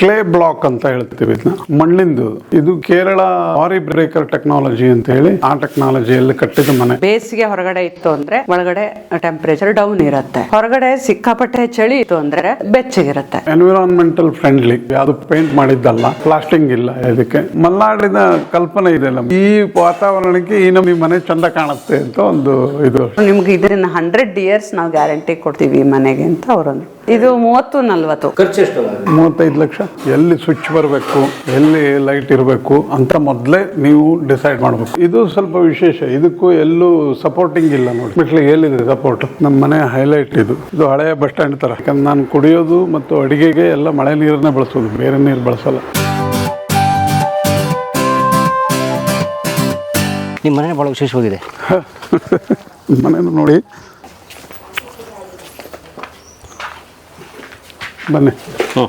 Clay block ಅಂತ ಹೇಳ್ತೀವಿ ಇದನ್ನ. ಮಣ್ಣಿಂದು. ಇದು ಕೇರಳ ಆರಿ ಬ್ರೇಕರ್ ಟೆಕ್ನಾಲಜಿ ಅಂತ ಹೇಳಿ ಆ ಟೆಕ್ನಾಲಜಿಯಲ್ಲಿ ಕಟ್ಟಿದ ಮನೆ. ಬೇಸಿಗೆ ಹೊರಗಡೆ ಇತ್ತು ಅಂದ್ರೆ ಒಳಗಡೆ ಟೆಂಪರೇಚರ್ ಡೌನ್ ಇರುತ್ತೆ. ಹೊರಗಡೆ ಸಿಕ್ಕಾಪಟ್ಟೆ ಚಳಿ ಇತ್ತು ಅಂದ್ರೆ ಬೆಚ್ಚಗಿರುತ್ತೆ. ಎನ್ವಿರಾನ್ಮೆಂಟಲ್ ಫ್ರೆಂಡ್ಲಿ ಯಾವುದು ಪೇಂಟ್ ಮಾಡಿದ್ದಲ್ಲ ಪ್ಲಾಸ್ಟಿಂಗ್ ಇಲ್ಲ ಇದಕ್ಕೆ. ಮಲ್ನಾಡಿನ ಕಲ್ಪನೆ ಇದೆಲ್ಲ ಈ ವಾತಾವರಣಕ್ಕೆ ಈ ನಮ್ಮ ಮನೆ ಚಂದ ಕಾಣುತ್ತೆ ಅಂತ ಒಂದು ಇದು. ನಿಮ್ಗೆ ಇದನ್ನ ಹಂಡ್ರೆಡ್ ಇಯರ್ಸ್ ನಾವು ಗ್ಯಾರಂಟಿ ಕೊಡ್ತೀವಿ ಈ ಮನೆಗೆ ಅಂತ ಅವರೊಂದು ಇದು ಮೂವತ್ತು ನಲ್ವತ್ತು. ಖರ್ಚು ಎಷ್ಟು ಮೂವತ್ತೈದು ಲಕ್ಷ. ಎಲ್ಲಿ ಸ್ವಿಚ್ ಬರಬೇಕು ಎಲ್ಲಿ ಲೈಟ್ ಇರಬೇಕು ಅಂತ ಮೊದಲೇ ನೀವು ಡಿಸೈಡ್ ಮಾಡಬೇಕು. ಇದು ಸ್ವಲ್ಪ ವಿಶೇಷ. ಇದಕ್ಕೂ ಎಲ್ಲೂ ಸಪೋರ್ಟಿಂಗ್ ಇಲ್ಲ ನೋಡಿ. ಮೆಟ್ಲಿಗೆ ಎಲ್ಲಿದೆ ಸಪೋರ್ಟ್? ನಮ್ಮ ಮನೆ ಹೈಲೈಟ್ ಇದು. ಇದು ಹಳೆಯ ಬಸ್ ಸ್ಟ್ಯಾಂಡ್ ತರ. ಯಾಕಂದ್ರೆ ನಾನು ಕುಡಿಯೋದು ಮತ್ತು ಅಡಿಗೆಗೆ ಎಲ್ಲ ಮಳೆ ನೀರನ್ನ ಬಳಸೋದು. ಬೇರೆ ನೀರು ಬಳಸಲ್ಲ. ನಿಮ್ಮ ಮನೆ ಭಾಳ ವಿಶೇಷವಾಗಿದೆ. ಮನೇನು ನೋಡಿ ಬನ್ನಿ. ಹ್ಞೂ.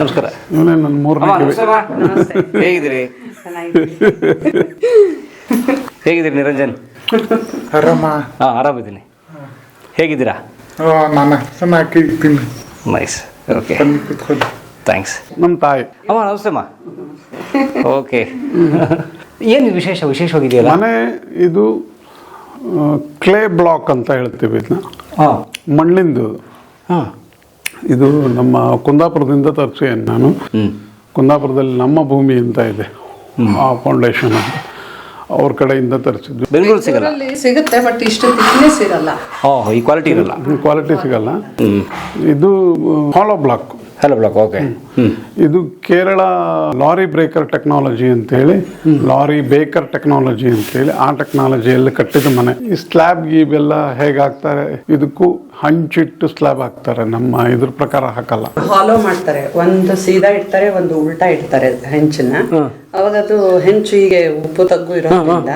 ನಮಸ್ಕಾರ. ಇವನೇ ನನ್ನ ಮೂರನೇ ಕಿವಿ. ಹೇಗಿದ್ದೀರಿ? ಹೇಗಿದ್ದೀರಿ ನಿರಂಜನ್? ಆರಾಮ. ಹಾಂ ಆರಾಮಿದ್ದೀನಿ. ಹೇಗಿದ್ದೀರಾ? ನಾನು ನೈಸ್ ಓಕೆ ಬನ್ನಿ ಕೂತ್ಕೊಳ್ಳಿ. ಥ್ಯಾಂಕ್ಸ್ ನಮ್ಮ ತಾಯಿ. ಅಮ್ಮ ನಮಸ್ತೆ ಅಮ್ಮ. ಓಕೆ ಏನು ವಿಶೇಷ ವಿಶೇಷವಾಗಿದೆಯಲ್ಲ? ಮನೆ ಇದು ಕ್ಲೇ ಬ್ಲಾಕ್ ಅಂತ ಹೇಳ್ತೀವಿ ಇದನ್ನ. ಹಾಂ. ಮಣ್ಣಿಂದು. ಹಾಂ. ಇದು ನಮ್ಮ ಕುಂದಾಪುರದಿಂದ ತರ್ಸಿದ್ದೇನೆ ನಾನು. ಕುಂದಾಪುರದಲ್ಲಿ ನಮ್ಮ ಭೂಮಿ ಅಂತ ಇದೆ. ಆ ಫೌಂಡೇಶನ್ ಅಂತ ಅವ್ರ ಕಡೆಯಿಂದ ತರಿಸಿದ್ದು. ಬೆಂಗಳೂರು ಸಿಗಲ್ಲ? ಸಿಗುತ್ತೆ ಬಟ್ ಇಷ್ಟು ತಿಕ್ನೆಸ್ ಇರಲ್ಲ. ಓಹ್ ಈ ಕ್ವಾಲಿಟಿ ಇರಲ್ಲ. ಕ್ವಾಲಿಟಿ ಸಿಗಲ್ಲ. ಹ್ಞೂ ಇದು hollow block hollow block okay ಇದು ಕೇರಳ ಲಾರಿ ಬ್ರೇಕರ್ ಟೆಕ್ನಾಲಜಿ ಅಂತ ಹೇಳಿ ಲಾರಿ ಬೇಕರ್ ಟೆಕ್ನಾಲಜಿ ಅಂತ ಹೇಳಿ ಆ ಟೆಕ್ನಾಲಜಿಯಲ್ಲಿ ಕಟ್ಟಿದ ಮನೆ. ಈ ಸ್ಲ್ಯಾಬ್ ಗೀಬೆಲ್ಲ ಹೇಗಾಗ್ತಾರೆ ಹಾಕ್ತಾರೆ? ಇದಕ್ಕೂ ಹಂಚಿಟ್ಟು ಸ್ಲ್ಯಾಬ್ ಹಾಕ್ತಾರೆ. ನಮ್ಮ ಇದ್ರ ಪ್ರಕಾರ ಹಾಕಲ್ಲ. ಹಾಲೋ ಮಾಡ್ತಾರೆ. ಒಂದು ಸೀದಾ ಇಡ್ತಾರೆ ಒಂದು ಉಲ್ಟಾ ಇಡ್ತಾರೆ ಹೆಂಚನ್ನ ಅವಾಗ ಅದು ಹೆಂಚು ಹೀಗೆ ಉಪ್ಪು ತಗ್ಗು ಇರೋದ್ರಿಂದ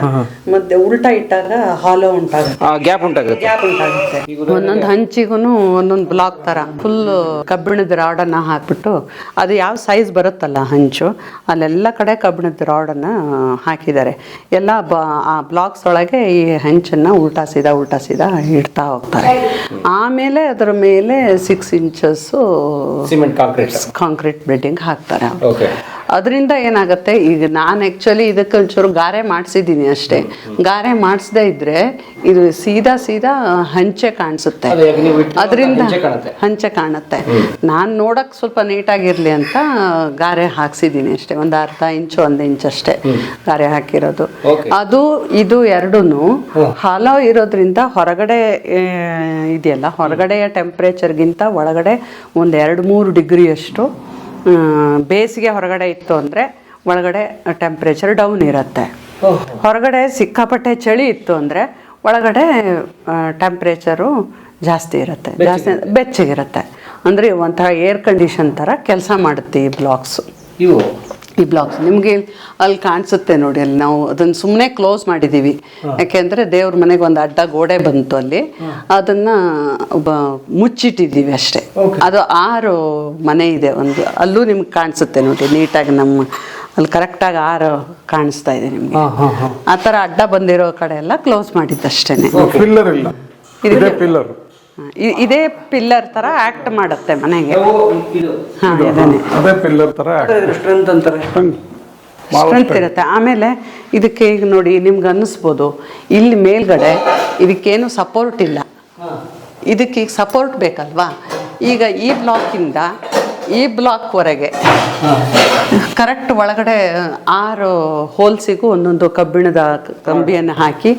ಮತ್ತೆ ಉಲ್ಟಾ ಇಟ್ಟಾಗ ಹಾಲೋ ಉಂಟಾಗುತ್ತೆ. ಗ್ಯಾಪ್ ಉಂಟಾಗುತ್ತೆ. ಗ್ಯಾಪ್ ಉಂಟಾಗುತ್ತೆ. ಒಂದೊಂದು ಹಂಚಿಗೂ ಒಂದೊಂದು ಬ್ಲಾಕ್ ತರ. ಫುಲ್ ಕಬ್ಬಿಣದ ರಾಡನ್ನ ಹಾಕ್ಬಿಟ್ಟು ಅದು ಯಾವ ಸೈಜ್ ಬರುತ್ತಲ್ಲ ಹಂಚು ಅಲ್ಲೆಲ್ಲ ಕಡೆ ಕಬ್ಬಿಣದ ರಾಡನ್ನು ಹಾಕಿದ್ದಾರೆ. ಎಲ್ಲ ಬ ಆ ಬ್ಲಾಕ್ಸ್ ಒಳಗೆ ಈ ಹೆಂಚನ್ನು ಉಲ್ಟಾ ಸೀದಾ ಉಲ್ಟಾ ಸೀದಾ ಇಡ್ತಾ ಹೋಗ್ತಾರೆ. ಆಮೇಲೆ ಅದರ ಮೇಲೆ ಸಿಕ್ಸ್ ಇಂಚಸ್ಸು ಕಾಂಕ್ರೀಟ್ ಬಿಲ್ಡಿಂಗ್ ಹಾಕ್ತಾರೆ. ಅದರಿಂದ ಏನಾಗುತ್ತೆ ಈಗ ನಾನು ಆ್ಯಕ್ಚುಲಿ ಇದಕ್ಕೆ ಒಂಚೂರು ಗಾರೆ ಮಾಡಿಸಿದ್ದೀನಿ ಅಷ್ಟೇ. ಗಾರೆ ಮಾಡಿಸದೇ ಇದ್ರೆ ಇದು ಸೀದಾ ಸೀದಾ ಹಂಚೆ ಕಾಣಿಸುತ್ತೆ. ಅದರಿಂದ ಹಂಚೆ ಕಾಣುತ್ತೆ. ನಾನು ನೋಡೋಕ್ಕೆ ಸ್ವಲ್ಪ ನೀಟಾಗಿರಲಿ ಅಂತ ಗಾರೆ ಹಾಕ್ಸಿದ್ದೀನಿ ಅಷ್ಟೇ. ಒಂದು ಅರ್ಧ ಇಂಚು ಒಂದು ಇಂಚ್ ಅಷ್ಟೇ ಗಾರೆ ಹಾಕಿರೋದು. ಅದು ಇದು ಎರಡೂ ಹಾಲೋ ಇರೋದ್ರಿಂದ ಹೊರಗಡೆ ಇದೆಯಲ್ಲ ಹೊರಗಡೆಯ ಟೆಂಪ್ರೇಚರ್ಗಿಂತ ಒಳಗಡೆ ಒಂದು ಎರಡು ಮೂರು ಡಿಗ್ರಿಯಷ್ಟು ಬೇಸಿಗೆ ಹೊರಗಡೆ ಇತ್ತು ಅಂದರೆ ಒಳಗಡೆ ಟೆಂಪ್ರೇಚರ್ ಡೌನ್ ಇರುತ್ತೆ. ಹೊರಗಡೆ ಸಿಕ್ಕಾಪಟ್ಟೆ ಚಳಿ ಇತ್ತು ಅಂದರೆ ಒಳಗಡೆ ಟೆಂಪ್ರೇಚರು ಜಾಸ್ತಿ ಇರುತ್ತೆ. ಜಾಸ್ತಿ ಬೆಚ್ಚಗಿರುತ್ತೆ. ಅಂದರೆ ಒಂಥರ ಏರ್ ಕಂಡೀಷನ್ ಥರ ಕೆಲಸ ಮಾಡುತ್ತೆ ಈ ಬ್ಲಾಕ್ಸು ಇವು ಈ ಬ್ಲಾಕ್ಸ್ ನಿಮಗೆ ಅಲ್ಲಿ ಕಾಣಿಸುತ್ತೆ ನೋಡಿ ಅಲ್ಲಿ ನಾವು ಅದನ್ನು ಸುಮ್ಮನೆ ಕ್ಲೋಸ್ ಮಾಡಿದ್ದೀವಿ ಯಾಕೆಂದರೆ ದೇವ್ರ ಮನೆಗೆ ಒಂದು ಅಡ್ಡ ಗೋಡೆ ಬಂತು ಅಲ್ಲಿ. ಅದನ್ನು ಮುಚ್ಚಿಟ್ಟಿದ್ದೀವಿ ಅಷ್ಟೇ. ಅದು ಆರು ಮನೆ ಇದೆ ಒಂದು. ಅಲ್ಲೂ ನಿಮ್ಗೆ ಕಾಣಿಸುತ್ತೆ ನೋಡಿ ನೀಟಾಗಿ ನಮ್ಮ ಅಲ್ಲಿ ಕರೆಕ್ಟಾಗಿ ಆರು ಕಾಣಿಸ್ತಾ ಇದೆ ನಿಮಗೆ. ಆ ಥರ ಅಡ್ಡ ಬಂದಿರೋ ಕಡೆ ಎಲ್ಲ ಕ್ಲೋಸ್ ಮಾಡಿದ್ದಷ್ಟೇ ಇದೇ ಪಿಲ್ಲರ್ ತರ ಆಕ್ಟ್ ಥರ ಆ್ಯಕ್ಟ್ ಮಾಡುತ್ತೆ ಮನೆಗೆ ಹಾಂ ಅದೇ ಪಿಲ್ಲರ್ ತರ ಸ್ಟ್ರೆಂತ್ ಅಂತಾರೆ. ಸ್ಟ್ರೆಂತ್ ಇರುತ್ತೆ. ಆಮೇಲೆ ಇದಕ್ಕೆ ಈಗ ನೋಡಿ ನಿಮ್ಗೆ ಅನ್ನಿಸ್ಬೋದು ಇಲ್ಲಿ ಮೇಲ್ಗಡೆ ಇದಕ್ಕೇನು ಸಪೋರ್ಟ್ ಇಲ್ಲ. ಇದಕ್ಕೆ ಈಗ ಸಪೋರ್ಟ್ ಬೇಕಲ್ವಾ? ಈಗ ಈ ಬ್ಲಾಕಿಂದ ಈ ಬ್ಲಾಕ್ವರೆಗೆ ಕರೆಕ್ಟ್ ಒಳಗಡೆ ಆರು ಹೋಲ್ಸಿಗೂ ಒಂದೊಂದು ಕಬ್ಬಿಣದ ಕಂಬಿಯನ್ನು ಹಾಕಿ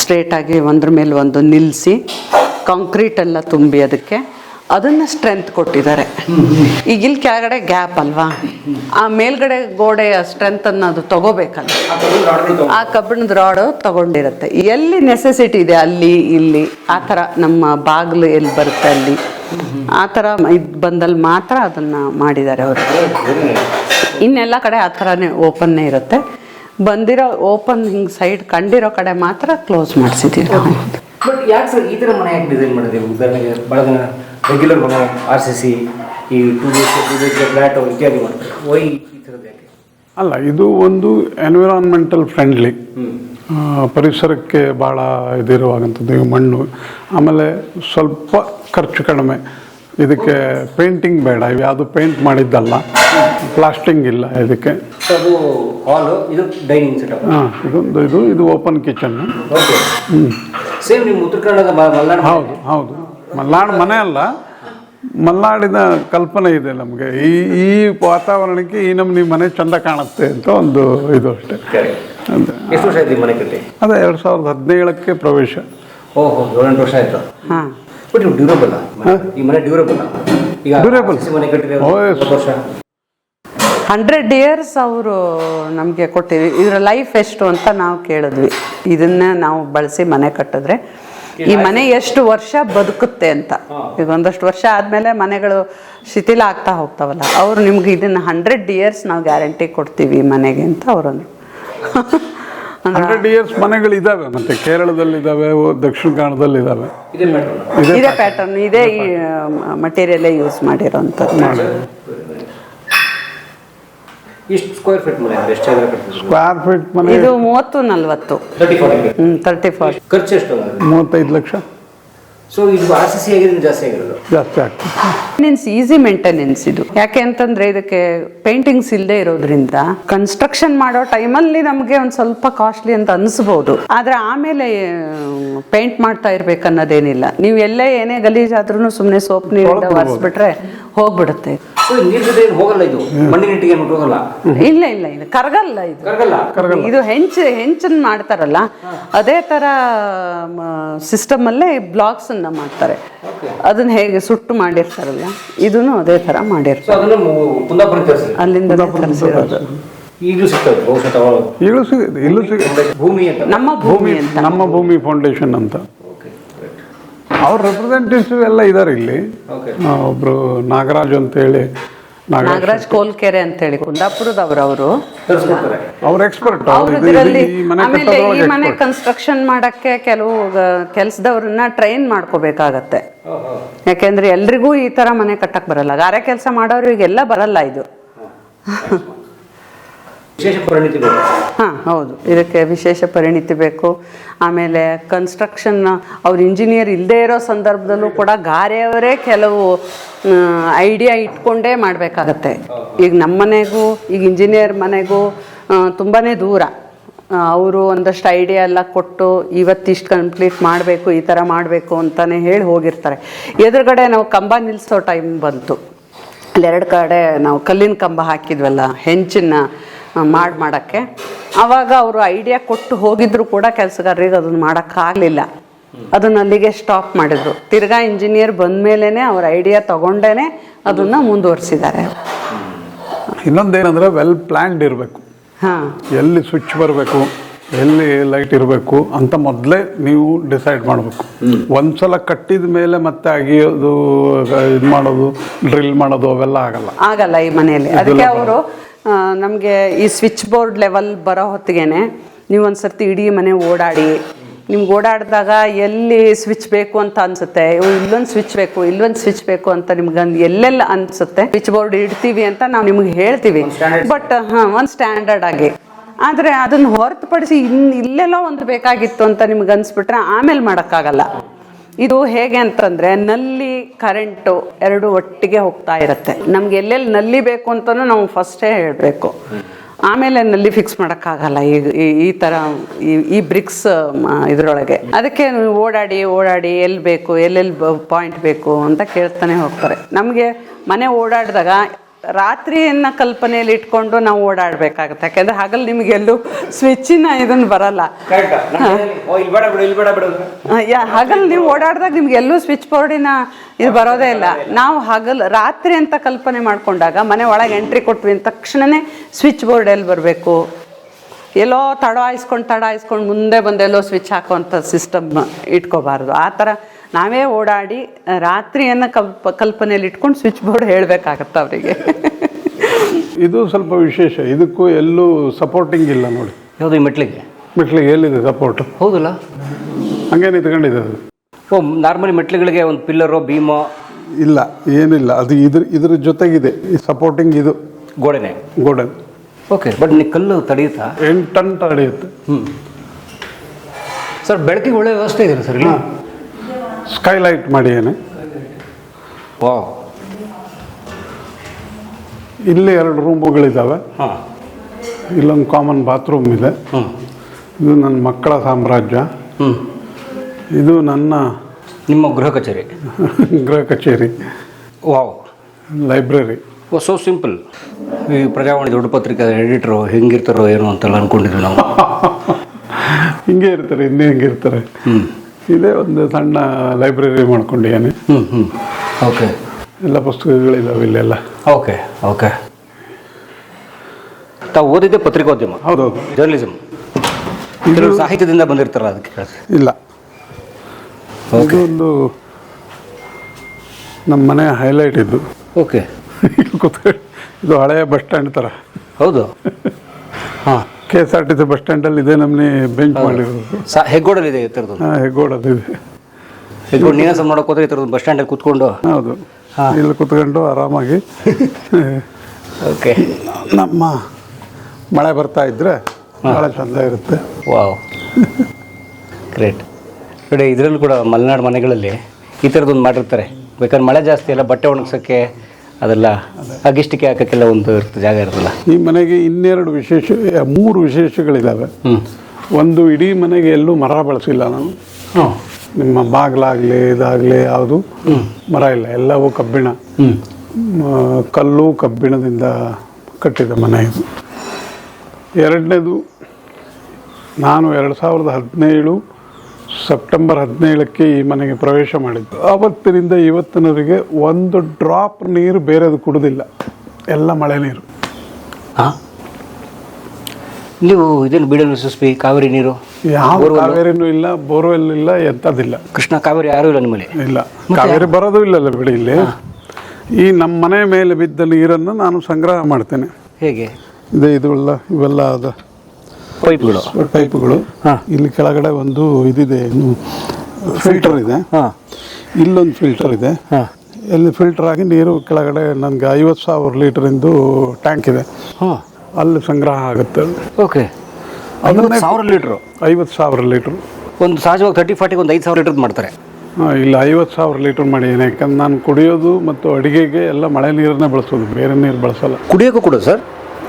ಸ್ಟ್ರೇಟಾಗಿ ಒಂದ್ರ ಮೇಲೆ ಒಂದು ನಿಲ್ಲಿಸಿ ಕಾಂಕ್ರೀಟ್ ಎಲ್ಲ ತುಂಬಿ ಅದಕ್ಕೆ. ಅದನ್ನ ಸ್ಟ್ರೆಂತ್ ಕೊಟ್ಟಿದ್ದಾರೆ. ಈಗ ಇಲ್ಲಿ ಕೆಳಗಡೆ ಗ್ಯಾಪ್ ಅಲ್ವಾ? ಆ ಮೇಲ್ಗಡೆ ಗೋಡೆಯ ಸ್ಟ್ರೆಂತ್ ಅನ್ನು ಅದು ತಗೋಬೇಕಲ್ಲ. ಆ ಕಬ್ಬಿಣದ ರಾಡ್ ತಗೊಂಡಿರುತ್ತೆ. ಎಲ್ಲಿ ನೆಸೆಸಿಟಿ ಇದೆ ಅಲ್ಲಿ, ಇಲ್ಲಿ, ಆ ಥರ ನಮ್ಮ ಬಾಗಿಲು ಎಲ್ಲಿ ಬರುತ್ತೆ ಅಲ್ಲಿ? ಆ ಥರ ಇದು ಬಂದಲ್ಲಿ ಮಾತ್ರ ಅದನ್ನ ಮಾಡಿದ್ದಾರೆ ಅವರು. ಇನ್ನೆಲ್ಲ ಕಡೆ ಆ ಥರನೇ ಓಪನ್ನೇ ಇರುತ್ತೆ. ಬಂದಿರೋ ಓಪನ್ ಹಿಂಗೆ ಸೈಡ್ ಕಂಡಿರೋ ಕಡೆ ಮಾತ್ರ ಕ್ಲೋಸ್ ಮಾಡಿಸಿದ್ದೀವಿ ಬಟ್ ಯಾಕೆ ಸರ್ ಈ ಥರ ಮನೆ ಯಾಕೆ ಡಿಸೈನ್ ಮಾಡಿದೆ ಉದಾಹರಣೆಗೆ ಭಾಳ ಜನ ರೆಗ್ಯುಲರ್ ಮನೆ ಆರ್ ಸಿ ಸಿ ಈ two B H two B H flat ಇತ್ಯಾದಿ ಮಾಡ್ತಾರೆ. ವೈ ಈ ಥರದ್ದು ಯಾಕೆ? ಅಲ್ಲ ಇದು ಒಂದು ಎನ್ವಿರಾನ್ಮೆಂಟಲ್ ಫ್ರೆಂಡ್ಲಿ ಪರಿಸರಕ್ಕೆ ಭಾಳ ಇದಿರುವಾಗಂಥದ್ದು ಈ ಮಣ್ಣು. ಆಮೇಲೆ ಸ್ವಲ್ಪ ಖರ್ಚು ಕಡಿಮೆ. ಇದಕ್ಕೆ ಪೇಂಟಿಂಗ್ ಬೇಡ ಇವು ಯಾವುದು ಪೇಂಟ್ ಮಾಡಿದ್ದಲ್ಲ ಪ್ಲಾಸ್ಟಿಂಗ್ ಇಲ್ಲ ಇದಕ್ಕೆ. ಹಾಲು ಇದು ಡೈನಿಂಗ್ ಸೆಟಪ್ ಹಾಂ ಇದೊಂದು ಇದು ಇದು ಓಪನ್ ಕಿಚನ್ ಓಕೆ ಸೇಮ್ ನಿಮ್ಮ ಉತ್ತರ ಕನ್ನಡದ ಹೌದು ಹೌದು. ಮಲ್ನಾಡು ಮನೆ ಅಲ್ಲ ಮಲ್ನಾಡಿನ ಕಲ್ಪನೆ ಇದೆ ನಮಗೆ. ಈ ಈ ವಾತಾವರಣಕ್ಕೆ ಈ ನಮ್ನಿ ಮನೆ ಚಂದ ಕಾಣುತ್ತೆ ಅಂತ ಒಂದು ಇದು ಅಷ್ಟೇ. ಎಷ್ಟು ವರ್ಷ ಆಯ್ತು ಮನೆ ಕಟ್ಟಿ? ಅದೇ ಎರಡು ಸಾವಿರದ ಹದಿನೇಳಕ್ಕೆ ಪ್ರವೇಶ. ಓಹೋ ಏಳೆಂಟು ವರ್ಷ ಆಯ್ತು. ಹಾಂ. ಬಟ್ ಡ್ಯೂರಬಲ್ ಈ ಮನೆ ಡ್ಯೂರಬಲ್ ಈಗ ಡ್ಯೂರಬಲ್ ಮನೆ ಕಟ್ಟಿದೆ ವರ್ಷ. ಹಂಡ್ರೆಡ್ ಇಯರ್ಸ್ ಅವರು ನಮಗೆ ಕೊಟ್ಟಿದ್ವಿ. ಇದರ ಲೈಫ್ ಎಷ್ಟು ಅಂತ ನಾವು ಕೇಳಿದ್ವಿ. ಇದನ್ನ ನಾವು ಬಳಸಿ ಮನೆ ಕಟ್ಟಿದ್ರೆ. ಈ ಮನೆ ಎಷ್ಟು ವರ್ಷ ಬದುಕುತ್ತೆ ಅಂತ. ಈಗ ಒಂದಷ್ಟು ವರ್ಷ ಆದಮೇಲೆ ಮನೆಗಳು ಶಿಥಿಲ ಆಗ್ತಾ ಹೋಗ್ತಾವಲ್ಲ ಅವ್ರು ನಿಮ್ಗೆ ಇದನ್ನ ಹಂಡ್ರೆಡ್ ಇಯರ್ಸ್ ನಾವು ಗ್ಯಾರಂಟಿ ಕೊಡ್ತೀವಿ ಈ ಮನೆಗೆ ಅಂತ ಅವರನ್ನು. ಹಂಡ್ರೆಡ್ ಇಯರ್ಸ್ ಮನೆಗಳು ಇದಾವೆ ಮತ್ತೆ ಕೇರಳದಲ್ಲಿ ಇದಾವೆ ದಕ್ಷಿಣ ಕನ್ನಡದಲ್ಲಿ ಇದಾವೆ ಇದೇ ಮ್ಯಾಟ್ರ್ ಇದೇ ಇದೇ ಪ್ಯಾಟರ್ನ್ ಇದೇ ಈ ಮಟೀರಿಯಲೇ ಯೂಸ್ ಮಾಡಿರೋಂಥದ್ದು. ಇಷ್ಟು ಸ್ಕ್ವೇರ್ ಫೀಟ್ ಮನೆ ಅಂದ್ರೆ ಎಷ್ಟು ಕಟ್ಟಿದ್ರು ಸ್ಕ್ವೇರ್ ಫೀಟ್ ಮನೆ ಇದು ಮೂವತ್ತು ನಲ್ವತ್ತು. Thirty forty hmm thirty four ಖರ್ಚು ಎಷ್ಟು ಮೂವತ್ತೈದು ಲಕ್ಷ. ಸೊ ಇದು ಆರ್ ಸಿ ಜಾಸ್ತಿ ಆಗಿರೋದು. ಜಾಸ್ತಿ ಆಗ್ತದೆ. ಮೇಂಟೆನೆನ್ಸ್ ಈಸಿ ಮೇಂಟೆನೆನ್ಸ್ ಇದು. ಯಾಕೆ ಅಂತಂದ್ರೆ ಇದಕ್ಕೆ ಪೇಂಟಿಂಗ್ಸ್ ಇಲ್ಲದೆ ಇರೋದ್ರಿಂದ ಕನ್ಸ್ಟ್ರಕ್ಷನ್ ಮಾಡೋ ಟೈಮಲ್ಲಿ ನಮಗೆ ಒಂದು ಸ್ವಲ್ಪ ಕಾಸ್ಟ್ಲಿ ಅಂತ ಅನಿಸ್ಬೋದು. ಆದ್ರೆ ಆಮೇಲೆ ಪೇಂಟ್ ಮಾಡ್ತಾ ಇರ್ಬೇಕನ್ನೋದೇನಿಲ್ಲ ನೀವು ಎಲ್ಲೇ ಏನೇ ಗಲೀಜಾದ್ರೂ ಸುಮ್ಮನೆ ಸೋಪ್ ನೀರಿಂದ ಒರೆಸ್ಬಿಟ್ರೆ ಹೋಗ್ಬಿಡುತ್ತೆ. ಸೊ ನೀರ್ ಜೊತೆ ಏನು ಹೋಗಲ್ಲ ಇದು? ಮಣ್ಣಿನ ಏನು ಹೋಗಲ್ಲ? ಇಲ್ಲ ಇಲ್ಲ ಇದು ಕರಗಲ್ಲ ಇದು. ಕರಗಲ್ಲ? ಇದು ಹೆಂಚ್ ಹೆಂಚನ್ ಮಾಡ್ತಾರಲ್ಲ ಅದೇ ತರ ಸಿಸ್ಟಮ್ ಅಲ್ಲೇ ಬ್ಲಾಕ್ಸ್ ಅನ್ನ ಮಾಡ್ತಾರೆ. ಅದನ್ನ ಹೇಗೆ ಸುಟ್ಟು ಮಾಡಿರ್ತಾರಲ್ಲ ಇದನ್ನು ಅದೇ ತರ ಸೊ ಮಾಡಿರ್ತಾರೆ ಅಲ್ಲಿಂದ ತರಿಸಿರೋದು. ಈಗಲೂ ಸಿಗುತ್ತೆ ಇಲ್ಲೂ ಸಿಗುತ್ತೆ. ನಮ್ಮ ಭೂಮಿ ಅಂತ. ನಮ್ಮ ಭೂಮಿ ಫೌಂಡೇಶನ್ ಅಂತ. ಓಕೆ ಅವ್ರ ರೆಪ್ರೆಸೆಂಟೇಟಿವ್ ಎಲ್ಲ ಇದ್ದಾರೆ ಇಲ್ಲಿ. ಒಬ್ರು ನಾಗರಾಜ್ ಅಂತ ಹೇಳಿ ನಾಗರಾಜ್ ಕೋಲ್ಕೆರೆ ಕೋಲ್ಕೆರೆ ಅಂತೇಳಿ ಕುಂದಾಪುರದವ್ರು ಅವರು ಎಕ್ಸ್ಪರ್ಟ್ ಅವ್ರು ಈ ಮನೆ ಆಮೇಲೆ ಈ ಮನೆ ಕನ್ಸ್ಟ್ರಕ್ಷನ್ ಮಾಡಕ್ಕೆ ಕೆಲವು ಕೆಲಸದವ್ರನ್ನ ಟ್ರೈನ್ ಮಾಡ್ಕೋಬೇಕಾಗತ್ತೆ. ಯಾಕೆಂದ್ರೆ ಎಲ್ರಿಗೂ ಈ ತರ ಮನೆ ಕಟ್ಟಕ್ ಬರಲ್ಲ. ಗಾರೆ ಕೆಲಸ ಮಾಡೋರಿಗೆಲ್ಲ ಬರಲ್ಲ ಇದು. ವಿಶೇಷ ಪರಿಣಿತಿ ಬೇಕು. ಹಾ ಹೌದು. ಇದಕ್ಕೆ ವಿಶೇಷ ಪರಿಣಿತಿ ಬೇಕು. ಆಮೇಲೆ ಕನ್ಸ್ಟ್ರಕ್ಷನ್ ಅವ್ರ ಇಂಜಿನಿಯರ್ ಇಲ್ಲದೆ ಇರೋ ಸಂದರ್ಭದಲ್ಲೂ ಕೂಡ ಗಾರೆಯವರೇ ಕೆಲವು ಐಡಿಯಾ ಇಟ್ಕೊಂಡೇ ಮಾಡಬೇಕಾಗತ್ತೆ. ಈಗ ನಮ್ಮ ಮನೆಗೂ ಈಗ ಇಂಜಿನಿಯರ್ ಮನೆಗೂ ತುಂಬಾ ದೂರ. ಅವರು ಒಂದಷ್ಟು ಐಡಿಯಾ ಎಲ್ಲ ಕೊಟ್ಟು ಇವತ್ತಿಷ್ಟು ಕಂಪ್ಲೀಟ್ ಮಾಡಬೇಕು ಈ ಥರ ಮಾಡಬೇಕು ಅಂತಲೇ ಹೇಳಿ ಹೋಗಿರ್ತಾರೆ. ಎದುರುಗಡೆ ನಾವು ಕಂಬ ನಿಲ್ಲಿಸೋ ಟೈಮ್ ಬಂತು. ಅಲ್ಲಿ ಎರಡು ಕಡೆ ನಾವು ಕಲ್ಲಿನ ಕಂಬ ಹಾಕಿದ್ವಲ್ಲ ಹೆಂಚಿನ ಮಾಡಿ ಮಾಡೋಕ್ಕೆ. ಆವಾಗ ಅವರು ಐಡಿಯಾ ಕೊಟ್ಟು ಹೋಗಿದ್ರು ಕೂಡ ಕೆಲಸಗಾರರಿಗೆ ಅದನ್ನು ಮಾಡೋಕ್ಕಾಗಲಿಲ್ಲ. ಅದನ್ನ ಅಲ್ಲಿಗೆ ಸ್ಟಾಪ್ ಮಾಡಿದ್ರು. ತಿರ್ಗಾ ಇಂಜಿನಿಯರ್ ಬಂದ್ಮೇಲೆ ಅವ್ರ ಐಡಿಯಾ ತಗೊಂಡೇನೆ ಅದನ್ನ ಮುಂದುವರಿಸಿದ್ದಾರೆ. ಇನ್ನೊಂದೇನಂದ್ರೆ ವೆಲ್ ಪ್ಲ್ಯಾಂಡ್ ಇರಬೇಕು. ಹಾಂ. ಎಲ್ಲಿ ಸ್ವಿಚ್ ಬರಬೇಕು ಎಲ್ಲಿ ಲೈಟ್ ಇರಬೇಕು ಅಂತ ಮೊದಲೇ ನೀವು ಡಿಸೈಡ್ ಮಾಡಬೇಕು. ಒಂದ್ಸಲ ಕಟ್ಟಿದ ಮೇಲೆ ಮತ್ತೆ ಅಗಿಯೋದು ಇದು ಮಾಡೋದು ಡ್ರಿಲ್ ಮಾಡೋದು ಅವೆಲ್ಲ ಆಗಲ್ಲ. ಆಗಲ್ಲ ಈ ಮನೆಯಲ್ಲಿ. ಅದಕ್ಕೆ ಅವರು ನಮಗೆ ಈ ಸ್ವಿಚ್ ಬೋರ್ಡ್ ಲೆವೆಲ್ ಬರೋ ಹೊತ್ತಿಗೆನೆ ನೀವು ಒಂದು ಸರ್ತಿ ಇಡೀ ಮನೆ ಓಡಾಡಿ. ನಿಮ್ಗೆ ಓಡಾಡಿದಾಗ ಎಲ್ಲಿ ಸ್ವಿಚ್ ಬೇಕು ಅಂತ ಅನ್ಸುತ್ತೆ? ಇಲ್ಲೊಂದು ಸ್ವಿಚ್ ಬೇಕು ಇಲ್ಲೊಂದು ಸ್ವಿಚ್ ಬೇಕು ಅಂತ ನಿಮ್ಗೆ ಅಂದ್- ಎಲ್ಲೆಲ್ಲ ಅನ್ಸುತ್ತೆ? ಸ್ವಿಚ್ ಬೋರ್ಡ್ ಇಡ್ತೀವಿ ಅಂತ ನಾವು ನಿಮ್ಗೆ ಹೇಳ್ತೀವಿ. ಬಟ್ ಹಾಂ ಒಂದು ಸ್ಟ್ಯಾಂಡರ್ಡ್ ಆಗಿ. ಆದರೆ ಅದನ್ನು ಹೊರತುಪಡಿಸಿ ಇನ್ನು ಇಲ್ಲೆಲ್ಲೋ ಒಂದು ಬೇಕಾಗಿತ್ತು ಅಂತ ನಿಮ್ಗೆ ಅನ್ಸ್ಬಿಟ್ರೆ ಆಮೇಲೆ ಮಾಡೋಕ್ಕಾಗಲ್ಲ. ಇದು ಹೇಗೆ ಅಂತಂದ್ರೆ ನಲ್ಲಿ ಕರೆಂಟು ಎರಡು ಒಟ್ಟಿಗೆ ಹೋಗ್ತಾ ಇರುತ್ತೆ. ನಮ್ಗೆ ಎಲ್ಲೆಲ್ಲಿ ನಲ್ಲಿ ಬೇಕು ಅಂತಲೂ ನಾವು ಫಸ್ಟೇ ಹೇಳಬೇಕು. ಆಮೇಲೆ ನಲ್ಲಿ ಫಿಕ್ಸ್ ಮಾಡೋಕ್ಕಾಗಲ್ಲ ಈಗ ಈ- ಥರ ಈ- ಬ್ರಿಕ್ಸ್ ಇದರೊಳಗೆ. ಅದಕ್ಕೆ ಓಡಾಡಿ ಓಡಾಡಿ ಎಲ್ಲಿ ಬೇಕು, ಎಲ್ಲೆಲ್ಲಿ ಪಾಯಿಂಟ್ ಬೇಕು ಅಂತ ಕೇಳ್ತಾನೆ ಹೋಗ್ತಾರೆ. ನಮಗೆ ಮನೆ ಓಡಾಡಿದಾಗ ರಾತ್ರಿಯನ್ನ ಕಲ್ಪನೆಯಲ್ಲಿ ಇಟ್ಕೊಂಡು ನಾವು ಓಡಾಡಬೇಕಾಗತ್ತೆ. ಯಾಕೆಂದ್ರೆ ಹಗಲು ನಿಮಗೆಲ್ಲೂ ಸ್ವಿಚ್ಚಿನ ಇದನ್ನು ಬರಲ್ಲ. ಹಗಲ್ ನೀವು ಓಡಾಡಿದಾಗ ನಿಮ್ಗೆ ಎಲ್ಲೂ ಸ್ವಿಚ್ ಬೋರ್ಡಿನ ಇದು ಬರೋದೇ ಇಲ್ಲ. ನಾವು ಹಗಲ್ ರಾತ್ರಿ ಅಂತ ಕಲ್ಪನೆ ಮಾಡ್ಕೊಂಡಾಗ ಮನೆ ಒಳಗೆ ಎಂಟ್ರಿ ಕೊಟ್ವಿ ಅಂದ ತಕ್ಷಣನೇ ಸ್ವಿಚ್ ಬೋರ್ಡ್ ಎಲ್ಲಿ ಬರಬೇಕು? ಎಲ್ಲೋ ತಡ ಹಾಯಿಸ್ಕೊಂಡು ತಡ ಹಾಯಿಸ್ಕೊಂಡು ಮುಂದೆ ಬಂದೆಲ್ಲೋ ಎಲ್ಲೋ ಸ್ವಿಚ್ ಹಾಕುವಂಥ ಸಿಸ್ಟಮ್ ಇಟ್ಕೋಬಾರ್ದು. ಆ ಥರ ನಾವೇ ಓಡಾಡಿ ರಾತ್ರಿಯನ್ನು ಕಲ್ಪ ಕಲ್ಪನೆಯಲ್ಲಿ ಇಟ್ಕೊಂಡು ಸ್ವಿಚ್ ಬೋರ್ಡ್ ಹೇಳಬೇಕಾಗತ್ತೆ ಅವರಿಗೆ. ಇದು ಸ್ವಲ್ಪ ವಿಶೇಷ. ಇದಕ್ಕೂ ಎಲ್ಲೂ ಸಪೋರ್ಟಿಂಗ್ ಇಲ್ಲ ನೋಡಿ. ಯಾವುದು ಈ ಮೆಟ್ಲಿಗೆ? ಮೆಟ್ಲಿಗೆ ಎಲ್ಲಿದೆ ಸಪೋರ್ಟ್? ಹೌದಲ್ಲ? ಹಂಗೆ ನಿಂತ್ಕೊಂಡಿದೆ ಅದು. ಓ ನಾರ್ಮಲಿ ಮೆಟ್ಲುಗಳಿಗೆ ಒಂದು ಪಿಲ್ಲರೋ ಭೀಮೋ? ಇಲ್ಲ ಏನಿಲ್ಲ. ಅದು ಇದ್ರ ಇದ್ರ ಜೊತೆಗಿದೆ. ಈ ಸಪೋರ್ಟಿಂಗ್ ಇದು. ಗೋಡೆನೆ? ಗೋಡೆ. ಓಕೆ ಬಟ್ ನೀವು ಕಲ್ಲು ತಡೆಯುತ್ತಾ? ಎಂಟು ಟನ್ ತಡೆಯುತ್ತೆ. ಹ್ಞೂ ಸರ್ ಬೆಳಕಿಗೆ ಒಳ್ಳೆ ವ್ಯವಸ್ಥೆ ಇದೆ ಸರ್ ಇಲ್ಲಿ? ಸ್ಕೈಲೈಟ್ ಮಾಡಿ ಏನು. ವಾವ್. ಇಲ್ಲಿ ಎರಡು ರೂಮುಗಳಿದ್ದಾವೆ ಹಾಂ. ಇಲ್ಲೊಂದು ಕಾಮನ್ ಬಾತ್ರೂಮ್ ಇದೆ. ಹ್ಞೂ ಇದು ನನ್ನ ಮಕ್ಕಳ ಸಾಮ್ರಾಜ್ಯ. ಹ್ಞೂ ಇದು ನನ್ನ ನಿಮ್ಮ ಗೃಹ ಕಚೇರಿ. ಗೃಹ ಕಚೇರಿ. Wow. Library. Oh so simple ಈ ಪ್ರಜಾವಾಣಿ ದೊಡ್ಡ ಪತ್ರಿಕೆ ಎಡಿಟ್ರು ಹೆಂಗಿರ್ತಾರೋ ಏನೋ ಅಂತೆಲ್ಲ ಅನ್ಕೊಂಡಿದ್ವಿ ನಾವು. ಹಿಂಗೆ ಇರ್ತಾರೆ ಇನ್ನೇ ಹೆಂಗಿರ್ತಾರೆ ಇರ್ತಾರೆ. ಹ್ಞೂ ಇದೇ ಒಂದು ಸಣ್ಣ ಲೈಬ್ರರಿ ಮಾಡ್ಕೊಂಡಿದ್ದೇನೆ. ಹ್ಞೂ ಹ್ಞೂ ಓಕೆ ಎಲ್ಲ ಪುಸ್ತಕಗಳಿದ್ದಾವೆ ಇಲ್ಲೆಲ್ಲ. ಓಕೆ ಓಕೆ ತಾವು ಓದಿದ್ದೆ ಪತ್ರಿಕೋದ್ಯಮ? ಹೌದೌದು. ಜರ್ನಲಿಸಮ್ ಕೆಲವರು ಸಾಹಿತ್ಯದಿಂದ ಬಂದಿರ್ತಾರ ಅದಕ್ಕೆ ಇಲ್ಲ. ಇದು ಓಕೆ ಒಂದು ನಮ್ಮ ಮನೆ ಹೈಲೈಟ್ ಇದ್ದು ಓಕೆ ಕೂತ್ಕೊಳ್ಳಿ. ಇದು ಹಳೆಯ ಬಸ್ ಸ್ಟ್ಯಾಂಡ್ ಥರ ಹೌದು. ಹಾಂ. K S R T C bus ಸ್ಟ್ಯಾಂಡಲ್ಲಿ ಇದೆ ನಮ್ಮನೆ ಬೆಂಚ್ ಮಾಡಿರೋದು. ಹೆಗ್ಗೋಡಲ್ಲಿ ಇದೆ ಈ ಥರದ್ದು ಹಾಂ ಹೆಗ್ಗೋಡಲ್ಲಿ ಇದೆ. ಹೆಗ್ಗೋಡ್ ನೀನಾಸಂ ಮಾಡೋಕೆ ಹೋದ್ರೆ ಈ ಥರದ್ದು ಬಸ್ ಸ್ಟ್ಯಾಂಡಲ್ಲಿ ಕೂತ್ಕೊಂಡು. ಹೌದು. ಇಲ್ಲಿ ಕೂತ್ಕೊಂಡು ಆರಾಮಾಗಿ. ಓಕೆ. ನಮ್ಮ ಮಳೆ ಬರ್ತಾ ಇದ್ರೆ ಭಾಳ ಚಂದ ಇರುತ್ತೆ. ವಾವ್. ಗ್ರೇಟ್. ನೋಡಿ ಇದರಲ್ಲೂ ಕೂಡ ಮಲೆನಾಡು ಮನೆಗಳಲ್ಲಿ ಈ ಥರದ್ದೊಂದು ಮಾಡಿರ್ತಾರೆ. ಬೇಕಾದ್ರೆ ಮಳೆ ಜಾಸ್ತಿ ಎಲ್ಲ ಬಟ್ಟೆ ಒಣಗ್ಸೋಕ್ಕೆ ಅದೆಲ್ಲ ಅಗಿಷ್ಟಿಕೆ ಹಾಕೋಕ್ಕೆಲ್ಲ ಒಂದು ಇರ್ತದೆ ಜಾಗ ಇರ್ತಲ್ಲ ಈ ಮನೆಗೆ ಇನ್ನೆರಡು ವಿಶೇಷ ಮೂರು ವಿಶೇಷಗಳಿದ್ದಾವೆ ಒಂದು ಇಡೀ ಮನೆಗೆ ಎಲ್ಲೂ ಮರ ಬಳಸಿಲ್ಲ ನಾನು. ನಿಮ್ಮ ಬಾಗಿಲಾಗಲಿ ಇದಾಗಲಿ ಯಾವುದು ಮರ ಇಲ್ಲ ಎಲ್ಲವೂ ಕಬ್ಬಿಣ. ಕಲ್ಲು ಕಬ್ಬಿಣದಿಂದ ಕಟ್ಟಿದ ಮನೆ ಇದು. ಎರಡನೇದು ನಾನು ಎರಡು ಸಾವಿರದ ಹದಿನೇಳು ಸೆಪ್ಟೆಂಬರ್ ಹದಿನೇಳಕ್ಕೆ ಈ ಮನೆಗೆ ಪ್ರವೇಶ ಮಾಡಿದ್ದು. ಅವತ್ತಿನಿಂದ ಇವತ್ತಿನವರೆಗೆ ಒಂದು ಡ್ರಾಪ್ ನೀರು ಬೇರೆದು ಕುಡಿದಿಲ್ಲ. ಎಲ್ಲ ಮಳೆ ನೀರು. ಹಾಂ? ನೀವು ಇದನ್ನು ಬಿಡಲು ಸುಸ್ಪಿ ಕಾವೇರಿ ನೀರು ಯಾವ ಕಾವೇರಿನೂ ಇಲ್ಲ ಬೋರ್ವೆಲ್ ಇಲ್ಲ ಎಂಥದ್ದಿಲ್ಲ. ಕೃಷ್ಣ ಕಾವೇರಿ ಯಾರು ಇಲ್ಲ ನಿಮ್ಮಲ್ಲಿ? ಇಲ್ಲ. ಕಾವೇರಿ ಬರೋದು ಇಲ್ಲಲ್ಲ ಬಿಡಿ ಇಲ್ಲಿ. ಈ ನಮ್ಮ ಮನೆ ಮೇಲೆ ಬಿದ್ದ ನೀರನ್ನು ನಾನು ಸಂಗ್ರಹ ಮಾಡ್ತೇನೆ. ಹೇಗೆ? ಇದೆ ಇದು ಇವೆಲ್ಲ ಅದ ಪೈಪ್ಗಳು. ಪೈಪ್ಗಳು ಹಾ. ಇಲ್ಲಿ ಕೆಳಗಡೆ ಒಂದು ಇದಿದೆ ಫಿಲ್ಟರ್ ಇದೆ. ಹಾಂ. ಇಲ್ಲೊಂದು ಫಿಲ್ಟರ್ ಇದೆ. ಹಾಂ. ಇಲ್ಲಿ ಫಿಲ್ಟರ್ ಆಗಿ ನೀರು ಕೆಳಗಡೆ ನನಗೆ ಐವತ್ತು ಸಾವಿರ ಲೀಟ್ರಿಂದು ಟ್ಯಾಂಕ್ ಇದೆ. ಹಾಂ. ಅಲ್ಲಿ ಸಂಗ್ರಹ ಆಗುತ್ತೆ. ಓಕೆ. ಅದನ್ನೇ ಸಾವಿರ ಲೀಟ್ರು? ಐವತ್ತು ಸಾವಿರ ಲೀಟ್ರು. ಒಂದು ಸಹಜವಾಗಿ ತರ್ಟಿ ಫಾರ್ಟಿಗೆ ಒಂದು ಐದು ಸಾವಿರ ಲೀಟ್ರದ್ದು ಮಾಡ್ತಾರೆ. ಇಲ್ಲ ಐವತ್ತು ಸಾವಿರ ಲೀಟ್ರ್ ಮಾಡಿದ್ದೀನಿ ಯಾಕಂದ್ರೆ ನಾನು ಕುಡಿಯೋದು ಮತ್ತು ಅಡುಗೆಗೆ ಎಲ್ಲ ಮಳೆ ನೀರನ್ನೇ ಬಳಸೋದು. ಬೇರೆ ನೀರು ಬಳಸಲ್ಲ. ಕುಡಿಯೋಕ್ಕೂ ಕೂಡ ಸರ್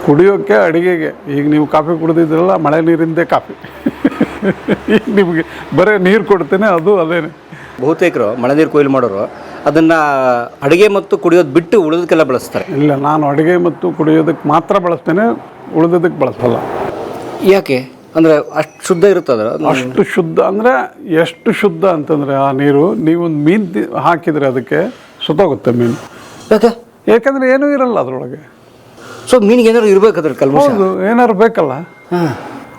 ಕುಡಿಯೋಕ್ಕೆ ಅಡುಗೆಗೆ. ಈಗ ನೀವು ಕಾಫಿ ಕುಡಿದಿದ್ರಲ್ಲ ಮಳೆ ನೀರಿಂದೇ ಕಾಫಿ. ಈಗ ನಿಮಗೆ ಬರೀ ನೀರು ಕೊಡ್ತೇನೆ ಅದು ಅದೇನೆ. ಬಹುತೇಕರು ಮಳೆ ನೀರು ಕೊಯ್ಲು ಮಾಡೋರು ಅದನ್ನು ಅಡುಗೆ ಮತ್ತು ಕುಡಿಯೋದು ಬಿಟ್ಟು ಉಳಿದಕ್ಕೆಲ್ಲ ಬಳಸ್ತಾರೆ. ಇಲ್ಲ ನಾನು ಅಡುಗೆ ಮತ್ತು ಕುಡಿಯೋದಕ್ಕೆ ಮಾತ್ರ ಬಳಸ್ತೇನೆ ಉಳಿದದಕ್ಕೆ ಬಳಸಲ್ಲ. ಯಾಕೆ? ಅಂದರೆ ಅಷ್ಟು ಶುದ್ಧ ಇರುತ್ತದ ಅಷ್ಟು ಶುದ್ಧ ಅಂದರೆ ಎಷ್ಟು ಶುದ್ಧ ಅಂತಂದರೆ ಆ ನೀರು ನೀವೊಂದು ಮೀನು ತಿ- ಹಾಕಿದರೆ ಅದಕ್ಕೆ ಸುತ್ತೋಗುತ್ತೆ ಮೀನು. ಯಾಕೆ? ಏಕೆಂದರೆ ಏನೂ ಇರಲ್ಲ ಅದರೊಳಗೆ. ಸೊ ಮೀನಿಗೆ ಏನಾದ್ರು ಇರಬೇಕು ಅದ್ರ ಕಲ್ಮಶ? ಹೌದು ಏನಾದ್ರು ಬೇಕಲ್ಲ. ಹಾಂ.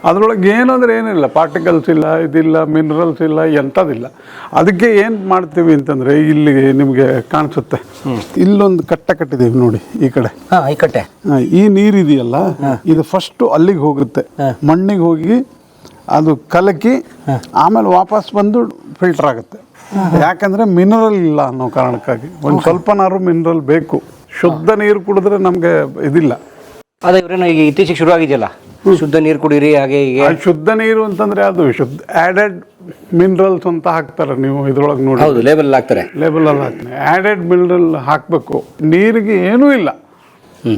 ಅದರೊಳಗೆ ಏನಂದ್ರೆ ಏನಿಲ್ಲ ಪಾರ್ಟಿಕಲ್ಸ್ ಇಲ್ಲ ಇದಿಲ್ಲ ಮಿನರಲ್ಸ್ ಇಲ್ಲ ಎಂಥದಿಲ್ಲ. ಅದಕ್ಕೆ ಏನು ಮಾಡ್ತೀವಿ ಅಂತಂದರೆ ಇಲ್ಲಿ ನಿಮಗೆ ಕಾಣಿಸುತ್ತೆ. ಇಲ್ಲೊಂದು ಕಟ್ಟ ಕಟ್ಟಿದ್ದೀವಿ ನೋಡಿ ಈ ಕಡೆ. ಹಾಂ ಈ ಕಟ್ಟೆ. ಈ ನೀರು ಇದೆಯಲ್ಲ ಇದು ಫಸ್ಟು ಅಲ್ಲಿಗೆ ಹೋಗುತ್ತೆ. ಮಣ್ಣಿಗೆ ಹೋಗಿ ಅದು ಕಲಕಿ ಆಮೇಲೆ ವಾಪಸ್ ಬಂದು ಫಿಲ್ಟರ್ ಆಗುತ್ತೆ. ಯಾಕಂದ್ರೆ ಮಿನರಲ್ ಇಲ್ಲ ಅನ್ನೋ ಕಾರಣಕ್ಕಾಗಿ. ಒಂದು ಸ್ವಲ್ಪನಾರು ಮಿನರಲ್ ಬೇಕು. ಶುದ್ಧ ನೀರು ಕುಡಿದ್ರೆ ನಮಗೆ ಇದಿಲ್ಲ. ಅದೇ ಇವ್ರೇನೋ ಈಗ ಇತ್ತೀಚೆಗೆ ಶುರು ಆಗಿದೆಯಲ್ಲ ಶುದ್ಧ ನೀರು ಕುಡೀರಿ ಹಾಗೆ ಹೀಗೆ. ಶುದ್ಧ ನೀರು ಅಂತಂದ್ರೆ ಅದು ಶುದ್ಧ ಆಡೆಡ್ ಮಿನರಲ್ಸ್ ಅಂತ ಹಾಕ್ತಾರೆ ನೀವು ಇದ್ರೊಳಗೆ ನೋಡಿ. ಹೌದು ಲೇಬಲ್ ಹಾಕ್ತಾರೆ. ಲೇಬಲ್ ಅಲ್ಲಿ ಹಾಕ್ತಾರೆ. ಆಡೆಡ್ ಮಿನರಲ್ ಹಾಕಬೇಕು. ನೀರಿಗೆ ಏನೂ ಇಲ್ಲ. ಹ್ಞೂ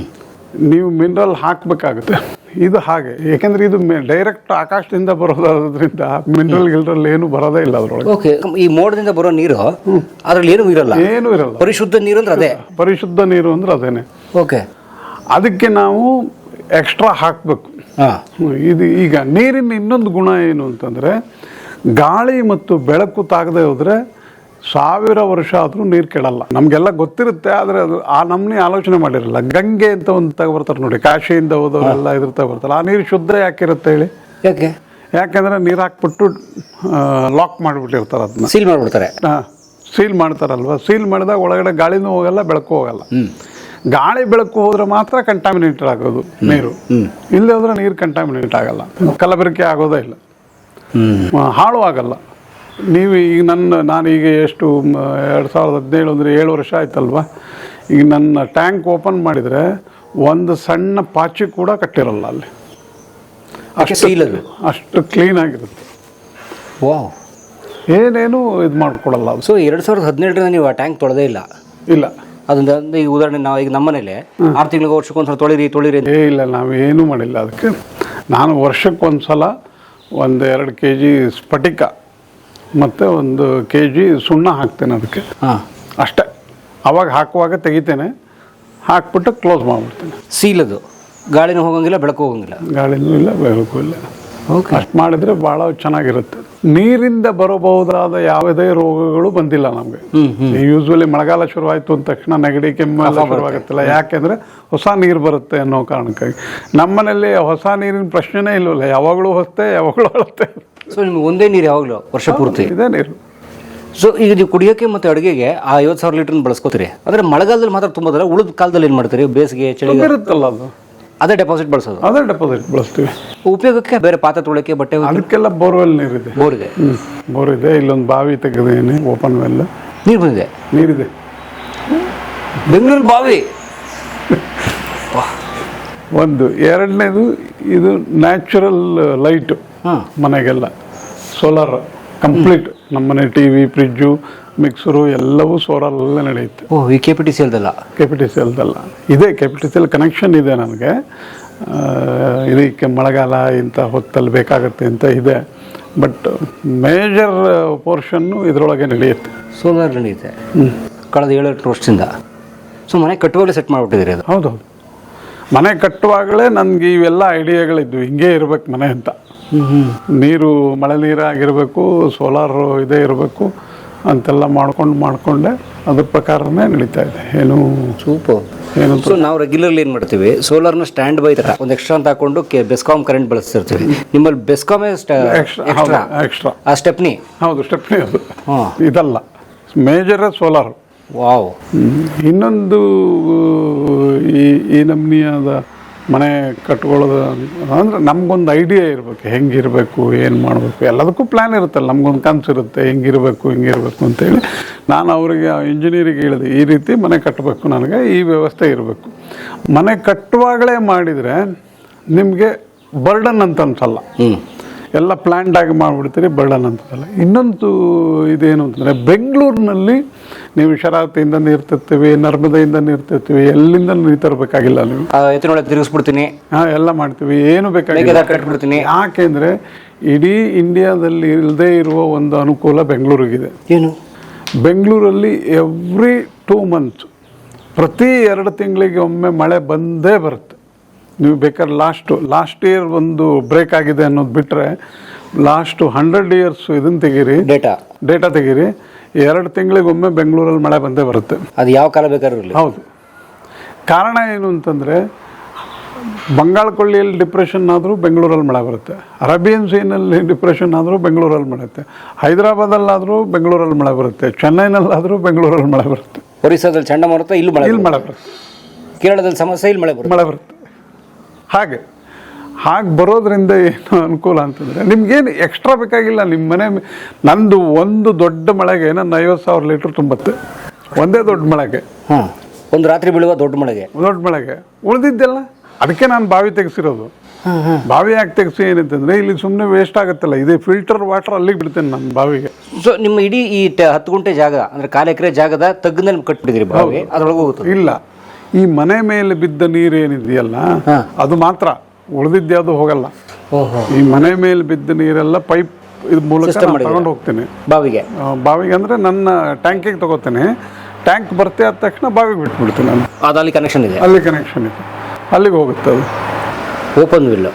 ನೀವು ಮಿನರಲ್ ಹಾಕಬೇಕಾಗುತ್ತೆ. ಇದು ಹಾಗೆ. ಯಾಕೆಂದ್ರೆ ಇದು ಡೈರೆಕ್ಟ್ ಆಕಾಶದಿಂದ ಬರೋದಾದ್ರಿಂದ ಮಿನರಲ್ ಗಿಲ್ರಲ್ ಏನು ಬರೋದೇ ಇಲ್ಲ ಅದರೊಳಗೆ. ಓಕೆ ಈ ಮೋಡದಿಂದ ಬರೋ ನೀರು ಅದ್ರಲ್ಲಿ ಏನು ಇರಲ್ಲ. ಏನು ಇರಲ್ಲ. ಪರಿಶುದ್ಧ ನೀರು ಅಂದ್ರೆ ಅದೇ. ಪರಿಶುದ್ಧ ನೀರು ಅಂದ್ರೆ ಅದೇನೆ. ಓಕೆ ಅದಕ್ಕೆ ನಾವು ಎಕ್ಸ್ಟ್ರಾ ಹಾಕಬೇಕು. ಹಾಂ. ಇದು ಈಗ ನೀರಿನ ಇನ್ನೊಂದು ಗುಣ ಏನು ಅಂತಂದರೆ ಗಾಳಿ ಮತ್ತು ಬೆಳಕು ತಾಗದೆ ಹೋದರೆ ಸಾವಿರ ವರ್ಷ ಆದರೂ ನೀರು ಕೆಡಲ್ಲ. ನಮಗೆಲ್ಲ ಗೊತ್ತಿರುತ್ತೆ ಆದರೆ ಅದು ಆ ನಮ್ನಿ ಆಲೋಚನೆ ಮಾಡಿರಲ್ಲ. ಗಂಗೆ ಅಂತ ಒಂದು ತಗೊಬರ್ತಾರೆ ನೋಡಿ ಕಾಶಿಯಿಂದ ಹೋದವರೆಲ್ಲ ಇದ್ರ ತಗೊಬರ್ತಾರೆ. ಆ ನೀರು ಶುದ್ಧ ಯಾಕಿರುತ್ತೆ ಹೇಳಿ? ಯಾಕೆ? ಯಾಕಂದರೆ ನೀರು ಹಾಕ್ಬಿಟ್ಟು ಲಾಕ್ ಮಾಡಿಬಿಟ್ಟಿರ್ತಾರೆ ಅದನ್ನ ಸೀಲ್ ಮಾಡಿಬಿಡ್ತಾರೆ. ಹಾಂ ಸೀಲ್ ಮಾಡ್ತಾರಲ್ವ? ಸೀಲ್ ಮಾಡಿದಾಗ ಒಳಗಡೆ ಗಾಳಿನೂ ಹೋಗಲ್ಲ ಬೆಳಕು ಹೋಗಲ್ಲ. ಗಾಳಿ ಬೆಳಕು ಹೋದ್ರೆ ಮಾತ್ರ ಕಂಟಾಮಿನೇಟೆಡ್ ಆಗೋದು ನೀರು. ಇಲ್ಲದೆ ಹೋದ್ರೆ ನೀರು ಕಂಟಾಮಿನೇಟ್ ಆಗಲ್ಲ. ಕಲಬೆರಕೆ ಆಗೋದೇ ಇಲ್ಲ. ಹಾಳು ಆಗಲ್ಲ. ನೀವು ಈಗ ನನ್ನ ನಾನೀಗ ಎಷ್ಟು ಎರಡು ಸಾವಿರದ ಹದಿನೇಳು ಅಂದರೆ ಏಳು ವರ್ಷ ಆಯ್ತಲ್ವಾ? ಈಗ ನನ್ನ ಟ್ಯಾಂಕ್ ಓಪನ್ ಮಾಡಿದರೆ ಒಂದು ಸಣ್ಣ ಪಾಚಿ ಕೂಡ ಕಟ್ಟಿರಲ್ಲ ಅಲ್ಲಿ. ಅಷ್ಟು ಅಷ್ಟು ಕ್ಲೀನ್ ಆಗಿರುತ್ತೆ. ವಾವ್. ಏನೇನು ಇದು ಮಾಡ್ಕೊಡಲ್ಲ ಸೊ ಎರಡು ಸಾವಿರದ ಹದಿನೇಳರಿಂದ ನೀವು ಆ ಟ್ಯಾಂಕ್ ತೊಳೆದೇ ಇಲ್ಲ? ಇಲ್ಲ. ಅಂದ್ರೆ ಈಗ ಉದಾಹರಣೆ ನಾವು ಈಗ ನಮ್ಮನೇಲೆ ಆರು ತಿಂಗಳಿಗೆ ವರ್ಷಕ್ಕೊಂದ್ಸಲ ತೊಳಿರಿ ತೊಳಿರಿ ಏ ಇಲ್ಲ ನಾವು ಏನೂ ಮಾಡಿಲ್ಲ ಅದಕ್ಕೆ. ನಾನು ವರ್ಷಕ್ಕೊಂದ್ಸಲ ಒಂದು ಎರಡು ಕೆ ಜಿ ಸ್ಫಟಿಕ ಮತ್ತು ಒಂದು ಕೆ ಜಿ ಸುಣ್ಣ ಹಾಕ್ತೇನೆ ಅದಕ್ಕೆ. ಹಾಂ. ಅಷ್ಟೇ. ಅವಾಗ ಹಾಕುವಾಗ ತೆಗಿತೇನೆ. ಹಾಕ್ಬಿಟ್ಟು ಕ್ಲೋಸ್ ಮಾಡಿಬಿಡ್ತೇನೆ. ಸೀಲದು. ಗಾಳಿನೂ ಹೋಗಂಗಿಲ್ಲ ಬೆಳಕು ಹೋಗಂಗಿಲ್ಲ? ಗಾಳಿನೂ ಇಲ್ಲ ಬೆಳಕು ಇಲ್ಲ. ಓಕೆ ಅಷ್ಟು ಮಾಡಿದರೆ ಭಾಳ ಚೆನ್ನಾಗಿರುತ್ತೆ. ನೀರಿಂದ ಬರಬಹುದಾದ ಯಾವುದೇ ರೋಗಗಳು ಬಂದಿಲ್ಲ ನಮಗೆ. ಯೂಸ್ವಲಿ ಮಳೆಗಾಲ ಶುರುವಾಯಿತು ಅಂದ ತಕ್ಷಣ ನೆಗಡಿ ಕೆಮ್ಮೆಲ್ಲ ಶುರುವಾಗುತ್ತಲ್ಲ. ಯಾಕೆಂದರೆ ಹೊಸ ನೀರು ಬರುತ್ತೆ ಅನ್ನೋ ಕಾರಣಕ್ಕಾಗಿ. ನಮ್ಮನೇಲಿ ಹೊಸ ನೀರಿನ ಪ್ರಶ್ನೆನೇ ಇಲ್ಲವಲ್ಲ ಯಾವಾಗಲೂ ಹೊಸತೆ ಯಾವಾಗಲೂ ಅಳುತ್ತೆ ಸೊ ನಿಮ್ಗೆ ಒಂದೇ ನೀರು ಯಾವಾಗಲೂ ವರ್ಷ ಪೂರ್ತಿ. ಇದೇ ನೀರು. ಸೊ ಈಗ ನೀವು ಕುಡಿಯೋಕ್ಕೆ ಮತ್ತು ಅಡುಗೆಗೆ ಆ ಐವತ್ತು ಸಾವಿರ ಲೀಟರ್ನ ಬಳಸ್ಕೋತೀರಿ. ಆದರೆ ಮಳೆಗಾಲದಲ್ಲಿ ಮಾತ್ರ ತುಂಬೋದಲ್ಲ ಉಳಿದ ಕಾಲದಲ್ಲಿ ಏನು ಮಾಡ್ತೀರಿ? ಬೇಸಿಗೆ ಚಳಿ ಇರುತ್ತಲ್ಲ ಅದು? ಅದೇ ಡೆಪಾಸಿಟ್ ಬಳಸೋದು. ಅದೇ ಡೆಪಾಸಿಟ್ ಬಳಸ್ತೀವಿ. ಉಪಯೋಗಕ್ಕೆ ಬೇರೆ ಪಾತ್ರೆ ತೊಳಕ್ಕೆ ಬಟ್ಟೆ ಅದಕ್ಕೆಲ್ಲ ಬೋರ್ವೆಲ್ ನೀರಿದೆ. ಬೋರಿಗೆ ಹ್ಞೂ ಬೋರ್ ಇದೆ ಇಲ್ಲೊಂದು ಬಾವಿ ತೆಗೆದೇನೆ ಓಪನ್ ವೆಲ್ ನೀರು ಬಂದಿದೆ? ನೀರಿದೆ. ಬೆಂಗಳೂರು ಬಾವಿ. ಒಂದು ಎರಡನೇದು ಇದು ನ್ಯಾಚುರಲ್ ಲೈಟು ಮನೆಗೆಲ್ಲ. ಸೋಲಾರ್ ಕಂಪ್ಲೀಟ್ ನಮ್ಮನೆ ಟಿ ವಿ ಫ್ರಿಜ್ಜು ಮಿಕ್ಸರು ಎಲ್ಲವೂ ಸೋಲಾರಲ್ಲೇ ನಡೆಯುತ್ತೆ. ಓ ಈ ಕೆ ಪಿ ಟಿ ಸಿ ಎಲ್ದಲ್ಲ ಕೆ ಪಿ ಟಿ ಸಿ ಎಲ್ದಲ್ಲ ಇದೆ K P T C L connection ಇದೆ ನನಗೆ. ಇದಕ್ಕೆ ಮಳೆಗಾಲ ಇಂಥ ಹೊತ್ತಲ್ಲಿ ಬೇಕಾಗುತ್ತೆ ಅಂತ ಇದೆ. ಬಟ್ ಮೇಜರ್ ಪೋರ್ಷನ್ನು ಇದರೊಳಗೆ ನಡೆಯುತ್ತೆ. ಸೋಲಾರ್ ನಡೆಯುತ್ತೆ. ಕಳೆದ ಏಳು ಎಂಟು ವರ್ಷದಿಂದ. ಸೊ ಮನೆ ಕಟ್ಟುವಾಗಲೇ ಸೆಟ್ ಮಾಡಿಬಿಟ್ಟಿದ್ದೀರಿ ಅದು? ಹೌದೌದು. ಮನೆ ಕಟ್ಟುವಾಗಲೇ ನನಗೆ ಇವೆಲ್ಲ ಐಡಿಯಾಗಳಿದ್ವು ಹಿಂಗೆ ಇರ್ಬೇಕು ಮನೆ ಅಂತ. ನೀರು ಮಳೆ ನೀರಾಗಿರಬೇಕು ಸೋಲಾರು ಇದೇ ಇರಬೇಕು ಅಂತೆಲ್ಲ ಮಾಡ್ಕೊಂಡು ಮಾಡಿಕೊಂಡೆ ಅದ್ರ ಪ್ರಕಾರನೇ ನಡೀತಾ ಇದೆ. ಏನು ಸೂಪರ್ ಏನು ಸೊ ನಾವು ರೆಗ್ಯುಲರ್ಲಿ ಏನು ಮಾಡ್ತೀವಿ? ಸೋಲಾರ್ನ ಸ್ಟ್ಯಾಂಡ್ ಬೈ ತರ ಒಂದು ಎಕ್ಸ್ಟ್ರಾ ಅಂತ ಹಾಕೊಂಡು ಕೆ ಬೆಸ್ಕಾಮ್ ಕರೆಂಟ್ ಬಳಸ್ತಿರ್ತೀವಿ. ನಿಮ್ಮಲ್ಲಿ ಬೆಸ್ಕಾಮೇ ಎಕ್ಸ್ಟ್ರಾ ಎಕ್ಸ್ಟ್ರಾ ಆ ಸ್ಟೆಪ್ನಿ ಹೌದು ಸ್ಟೆಪ್ನಿ ಅದು. ಹಾಂ. ಇದಲ್ಲ ಮೇಜರೇ ಸೋಲಾರ್ ವಾವ್ ಇನ್ನೊಂದು ಈ ಈ ನಮ್ನಿಯಾದ ಮನೆ ಕಟ್ಕೊಳ್ಳೋದು ಅಂದರೆ ನಮಗೊಂದು ಐಡಿಯಾ ಇರಬೇಕು. ಹೆಂಗಿರಬೇಕು, ಏನು ಮಾಡಬೇಕು, ಎಲ್ಲದಕ್ಕೂ ಪ್ಲ್ಯಾನ್ ಇರುತ್ತಲ್ಲ. ನಮಗೊಂದು ಕನಸು ಇರುತ್ತೆ, ಹೆಂಗಿರಬೇಕು, ಹಿಂಗಿರಬೇಕು ಅಂತೇಳಿ. ನಾನು ಅವರಿಗೆ ಇಂಜಿನಿಯರಿಗೆ ಹೇಳಿದೆ, ಈ ರೀತಿ ಮನೆ ಕಟ್ಟಬೇಕು ನನಗೆ, ಈ ವ್ಯವಸ್ಥೆ ಇರಬೇಕು. ಮನೆ ಕಟ್ಟುವಾಗಲೇ ಮಾಡಿದರೆ ನಿಮಗೆ ಬರ್ಡನ್ ಅಂತ ಅನ್ಸಲ್ಲ. ಎಲ್ಲ ಪ್ಲ್ಯಾಂಡ್ ಆಗಿ ಮಾಡಿಬಿಡ್ತೀರಿ ಬರ್ಡನ್ ಅಂತದಲ್ಲ. ಇನ್ನೊಂದು ಇದೇನು ಅಂತಂದರೆ ಬೆಂಗಳೂರಿನಲ್ಲಿ ನೀವು ಶರಾವತಿಯಿಂದ ನೀರ್ತಿರ್ತೀವಿ ನರ್ಮದೆಯಿಂದ ನೀರ್ತಿರ್ತೀವಿ ಎಲ್ಲಿಂದ ನೀರು ತರಬೇಕಾಗಿಲ್ಲ ನೀವು. ಎತ್ತಿನೊಳಗೆ ತಿರುಗಿಸ್ಬಿಡ್ತೀನಿ. ಹಾಂ ಎಲ್ಲ ಮಾಡ್ತೀವಿ. ಏನು ಬೇಕಾಗಿಲ್ಲ. ಕಟ್ಬಿಡ್ತೀನಿ. ಯಾಕೆಂದರೆ ಇಡೀ ಇಂಡಿಯಾದಲ್ಲಿ ಇಲ್ಲದೇ ಇರುವ ಒಂದು ಅನುಕೂಲ ಬೆಂಗಳೂರಿಗಿದೆ. ಏನು? ಬೆಂಗಳೂರಲ್ಲಿ ಎವ್ರಿ ಟೂ ಮಂತ್ಸ್ ಪ್ರತಿ ಎರಡು ತಿಂಗಳಿಗೆ ಒಮ್ಮೆ ಮಳೆ ಬಂದೇ ಬರುತ್ತೆ. ನೀವು ಬೇಕಾದ್ರೆ ಲಾಸ್ಟು ಲಾಸ್ಟ್ ಇಯರ್ ಒಂದು ಬ್ರೇಕ್ ಆಗಿದೆ ಅನ್ನೋದು ಬಿಟ್ಟರೆ ಲಾಸ್ಟು ಹಂಡ್ರೆಡ್ ಇಯರ್ಸ್ ಇದನ್ನು ತೆಗೀರಿ. ಡೇಟಾ. ಡೇಟಾ ತೆಗೀರಿ. ಎರಡು ತಿಂಗಳಿಗೊಮ್ಮೆ ಬೆಂಗಳೂರಲ್ಲಿ ಮಳೆ ಬಂದೇ ಬರುತ್ತೆ. ಅದು ಯಾವ ಕಾಲ ಬೇಕಾದ್ರೂ ಹೌದು. ಕಾರಣ ಏನು ಅಂತಂದರೆ ಬಂಗಾಳ ಕೊಳ್ಳಿಯಲ್ಲಿ ಡಿಪ್ರೆಷನ್ ಆದರೂ ಬೆಂಗಳೂರಲ್ಲಿ ಮಳೆ ಬರುತ್ತೆ. ಅರೇಬಿಯನ್ ಸೀನಲ್ಲಿ ಡಿಪ್ರೆಷನ್ ಆದರೂ ಬೆಂಗಳೂರಲ್ಲಿ ಮಳೆ ಬರುತ್ತೆ. ಹೈದರಾಬಾದಲ್ಲಾದರೂ ಬೆಂಗಳೂರಲ್ಲಿ ಮಳೆ ಬರುತ್ತೆ. ಚೆನ್ನೈನಲ್ಲಾದರೂ ಬೆಂಗಳೂರಲ್ಲಿ ಮಳೆ ಬರುತ್ತೆ. ಒರಿಸ್ಸಾದಲ್ಲಿ ಚಂಡಮಾರುತ ಇಲ್ಲಿ ಮಳೆ ಇಲ್ಲಿ ಮಳೆ ಬರುತ್ತೆ. ಕೇರಳದಲ್ಲಿ ಸಮಸ್ಯೆ ಇಲ್ಲಿ ಮಳೆ ಬರುತ್ತೆ. ಮಳೆ ಬರುತ್ತೆ. ಹಾಗೆ. ಹಾಗೆ ಬರೋದ್ರಿಂದ ಏನು ಅನುಕೂಲ ಅಂತಂದರೆ ನಿಮಗೇನು ಎಕ್ಸ್ಟ್ರಾ ಬೇಕಾಗಿಲ್ಲ ನಿಮ್ಮ ಮನೆ ನಂದು ಒಂದು ದೊಡ್ಡ ಮಳೆಗೆ ನನ್ನ ಐವತ್ತು ಸಾವಿರ ಲೀಟ್ರ್ ತುಂಬುತ್ತೆ. ಒಂದೇ ದೊಡ್ಡ ಮಳೆಗೆ. ಹಾಂ ಒಂದು ರಾತ್ರಿ ಬೀಳುವ ದೊಡ್ಡ ಮಳೆಗೆ. ದೊಡ್ಡ ಮಳೆಗೆ. ಉಳಿದಿದ್ದೆಲ್ಲ? ಅದಕ್ಕೆ ನಾನು ಬಾವಿ ತೆಗೆಸಿರೋದು. ಬಾವಿ ಯಾಕೆ ತೆಗೆಸಿ ಏನಂತಂದರೆ ಇಲ್ಲಿ ಸುಮ್ಮನೆ ವೇಸ್ಟ್ ಆಗುತ್ತಲ್ಲ ಇದೇ ಫಿಲ್ಟರ್ ವಾಟರ್ ಅಲ್ಲಿಗೆ ಬಿಡ್ತೇನೆ ನಾನು ಬಾವಿಗೆ. ಸೊ ನಿಮ್ಮ ಇಡೀ ಈ ಹತ್ತು ಗುಂಟೆ ಜಾಗ ಅಂದ್ರೆ ಕಾಲು ಎಕರೆ ಜಾಗದ ತಗ್ಗಿನಲ್ಲಿ ಕಟ್ಬಿಟ್ಟಿದ್ದೀರಿ ಬಾವಿ ಅದ್ರೊಳಗೆ ಹೋಗುತ್ತೆ ಇಲ್ಲ. ಈ ಮನೆ ಮೇಲೆ ಬಿದ್ದ ನೀರು ಏನಿದೆಯಲ್ಲ ಹಾ. ಅದು ಮಾತ್ರ ಉಳಿದಿದ್ದು ಹೋಗಲ್ಲ. ಈ ಮನೆ ಮೇಲೆ ಬಿದ್ದ ನೀರೆಲ್ಲ ಪೈಪ್ ಇದು ಮೂಲಕ ತಗೊಂಡು ಹೋಗ್ತೇನೆ. ಬಾವಿಗೆ? ಬಾವಿಗೆ ಅಂದ್ರೆ ನನ್ನ ಟ್ಯಾಂಕಿಗೆ ತಗೋತೇನೆ. ಟ್ಯಾಂಕ್ ಬರ್ತೆ ಆದ ತಕ್ಷಣ ಬಾವಿಗೆ ಬಿಟ್ಬಿಡ್ತೀನಿ ನಾನು. ಅಲ್ಲಿ ಕನೆಕ್ಷನ್ ಇದೆ? ಅಲ್ಲಿ ಕನೆಕ್ಷನ್ ಇದೆ. ಅಲ್ಲಿಗೆ ಹೋಗುತ್ತೆ ಅದು. ಓಪನ್ ವಿಲ್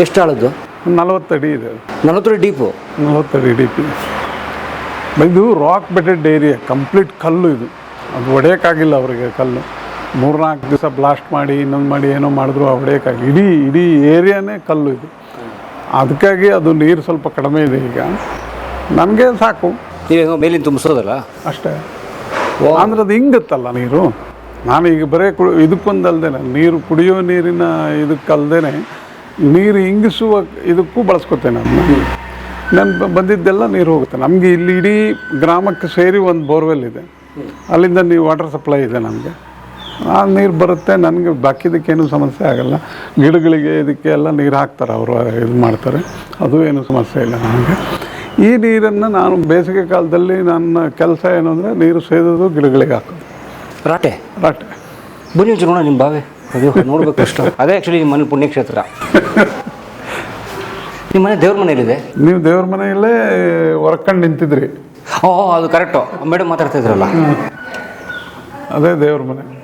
ಎಷ್ಟು ಆಳದ್ದು? ನಲವತ್ತಡಿ ಇದೆ ನಲವತ್ತಡಿ ನಲವತ್ತು ಡೀಪು ನಲವತ್ತಡಿ ಡಿ ಪಿ ಇದು. ರಾಕ್ ಬೆಟೆಡ್ ಏರಿಯಾ ಕಂಪ್ಲೀಟ್ ಕಲ್ಲು ಇದು. ಅದು ಒಡೆಯಕ್ಕಾಗಿಲ್ಲ ಅವರಿಗೆ ಕಲ್ಲು. ಮೂರ್ನಾಲ್ಕು ದಿವಸ ಬ್ಲಾಸ್ಟ್ ಮಾಡಿ ಇನ್ನೊಂದು ಮಾಡಿ ಏನೋ ಮಾಡಿದ್ರು ಹೊಡೆಯೋಕ್ಕಾಗಿ. ಇಡೀ ಇಡೀ ಏರಿಯಾನೇ ಕಲ್ಲು ಇದು. ಅದಕ್ಕಾಗಿ ಅದು ನೀರು ಸ್ವಲ್ಪ ಕಡಿಮೆ ಇದೆ ಈಗ. ನಮಗೆ ಸಾಕು. ನೀವು ಹೆಂಗೋ ಮೇಲಿಂದ ತುಂಬಿಸೋದಲ್ಲ? ಅಷ್ಟೇ. ಅಂದ್ರೆ ಅದು ಹಿಂಗತ್ತಲ್ಲ ನೀರು? ನಾನು ಈಗ ಬರೀ ಕು ಇದಕ್ಕೊಂದಲ್ದೇನೆ ನೀರು ಕುಡಿಯೋ ನೀರಿನ ಇದಕ್ಕಲ್ದೇನೆ ನೀರು ಹಿಂಗಿಸುವ ಇದಕ್ಕೂ ಬಳಸ್ಕೊತೇನೆ ಅದನ್ನ ನಾನು ಬಂದಿದ್ದೆಲ್ಲ ನೀರು ಹೋಗುತ್ತೆ. ನಮಗೆ ಇಲ್ಲಿ ಇಡೀ ಗ್ರಾಮಕ್ಕೆ ಸೇರಿ ಒಂದು ಬೋರ್ವೆಲ್ ಇದೆ. ಅಲ್ಲಿಂದ ನೀವು ವಾಟರ್ ಸಪ್ಲೈ ಇದೆ ನಮಗೆ. ಆ ನೀರು ಬರುತ್ತೆ ನನಗೆ ಬಾಕಿದಕ್ಕೇನು ಸಮಸ್ಯೆ ಆಗಲ್ಲ. ಗಿಡಗಳಿಗೆ ಇದಕ್ಕೆ ಎಲ್ಲ ನೀರು ಹಾಕ್ತಾರೆ ಅವರು ಇದು ಮಾಡ್ತಾರೆ. ಅದು ಏನು ಸಮಸ್ಯೆ ಇಲ್ಲ ನನಗೆ. ಈ ನೀರನ್ನು ನಾನು ಬೇಸಿಗೆ ಕಾಲದಲ್ಲಿ ನನ್ನ ಕೆಲಸ ಏನು ಅಂದರೆ ನೀರು ಸೇದೋದು ಗಿಡಗಳಿಗೆ ಹಾಕೋದು. ರಾಟೆ? ರಾಟೆ. ಬನ್ನಿ ನೋಡೋಣ ನಿಮ್ಮ ಬಾವೆ. ಅಯ್ಯೋ ನೋಡ್ಬೇಕು ಅಷ್ಟು. ಅದೇ ಆ್ಯಕ್ಚುಲಿ ನಿಮ್ಮ ಮನೆ ಪುಣ್ಯಕ್ಷೇತ್ರ. ನಿಮ್ಮ ಮನೆ ದೇವ್ರ ಮನೆಯಲ್ಲಿದೆ? ನೀವು ದೇವ್ರ ಮನೆಯಲ್ಲೇ ಹೊರಕಂಡು ನಿಂತಿದ್ರಿ. ಓ ಅದು ಕರೆಕ್ಟು ಮೇಡಮ್ ಮಾತಾಡ್ತಾ ಇದ್ರಲ್ಲ. ಅದೇ ದೇವ್ರ ಮನೆ.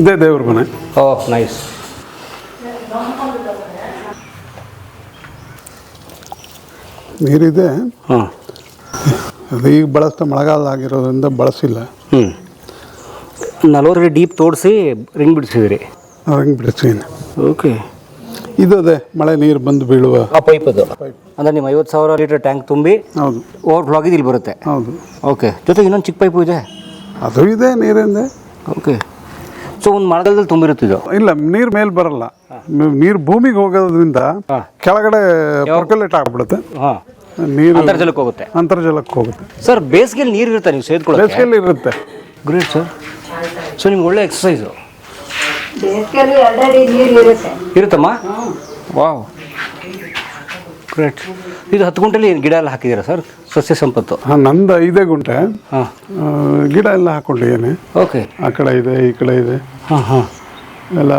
ಇದೇ ದೇವ್ರ ಮನೆ. ಓಹ್ ನೈಸ್ ನೀರಿದೆ. ಹಾಂ. ಅದು ಈಗ ಬಳಸ್ತಾ ಮಳೆಗಾಲ ಆಗಿರೋದ್ರಿಂದ ಬಳಸಿಲ್ಲ. ಹ್ಞೂ ನಲವತ್ತು ಡೀಪ್ ತೋಡಿಸಿ ರಿಂಗ್ ಬಿಡಿಸಿದಿರಿ. ರಿಂಗ್ ಬಿಡಿಸ್ತೀನಿ ಓಕೆ ಇದು ಅದೇ ಮಳೆ ನೀರು ಬಂದು ಬೀಳುವ ಆ ಪೈಪ್ ಅದು. ಅಂದರೆ ನಿಮ್ಮ ಐವತ್ತು ಸಾವಿರ ಲೀಟರ್ ಟ್ಯಾಂಕ್ ತುಂಬಿ ಹೌದು. ಓವರ್ ಆಗಿದ್ದು ಇಲ್ಲಿ ಬರುತ್ತೆ. ಹೌದು. ಓಕೆ ಜೊತೆಗೆ ಇನ್ನೊಂದು ಚಿಕ್ಕ ಪೈಪು ಇದೆ. ಅದು ಇದೆ ನೀರಿಂದ. ಓಕೆ ಸೊ ಒಂದು ಮಳೆಗಾಲದಲ್ಲಿ ತುಂಬಿರುತ್ತಿದ್ದು ಇಲ್ಲ ನೀರು ಮೇಲೆ ಬರಲ್ಲ. ನೀರು ಭೂಮಿಗೆ ಹೋಗೋದ್ರಿಂದ ಕೆಳಗಡೆ ಪರ್ಕುಲೇಟ್ ಆಗ್ಬಿಡುತ್ತೆ. ಹಾಂ. ನೀರು ಅಂತರ್ಜಲಕ್ಕೆ ಹೋಗುತ್ತೆ. ಅಂತರ್ಜಲಕ್ಕೆ ಹೋಗುತ್ತೆ. ಸರ್ ಬೇಸಿಗೆಯಲ್ಲಿ ನೀರು ಇರುತ್ತೆ ನೀವು ಸೇದ್ಕೊಳ್ಳಿ ಬೇಸಿಗೆಯಲ್ಲಿ ಇರುತ್ತೆ. ಗ್ರೇಟ್ ಸರ್ ಸೊ ನಿಮ್ಗೆ ಒಳ್ಳೆ ಎಕ್ಸಸೈಸು ಇರುತ್ತಮ್ಮ? ವಾವ್ ಗ್ರೇಟ್ ಇದು ಹತ್ತು ಗುಂಟೆಲಿ ಗಿಡ ಎಲ್ಲ ಹಾಕಿದ್ದೀರಾ ಸರ್ ಸಸ್ಯ ಸಂಪತ್ತು. ಹಾಂ ನಂದು ಐದೇ ಗುಂಟೆ. ಹಾಂ. ಗಿಡ ಎಲ್ಲ ಹಾಕೊಂಡಿದ್ದೀನಿ. ಓಕೆ. ಆ ಕಡೆ ಇದೆ ಈ ಕಡೆ ಇದೆ. ಹಾಂ ಹಾಂ. ಎಲ್ಲ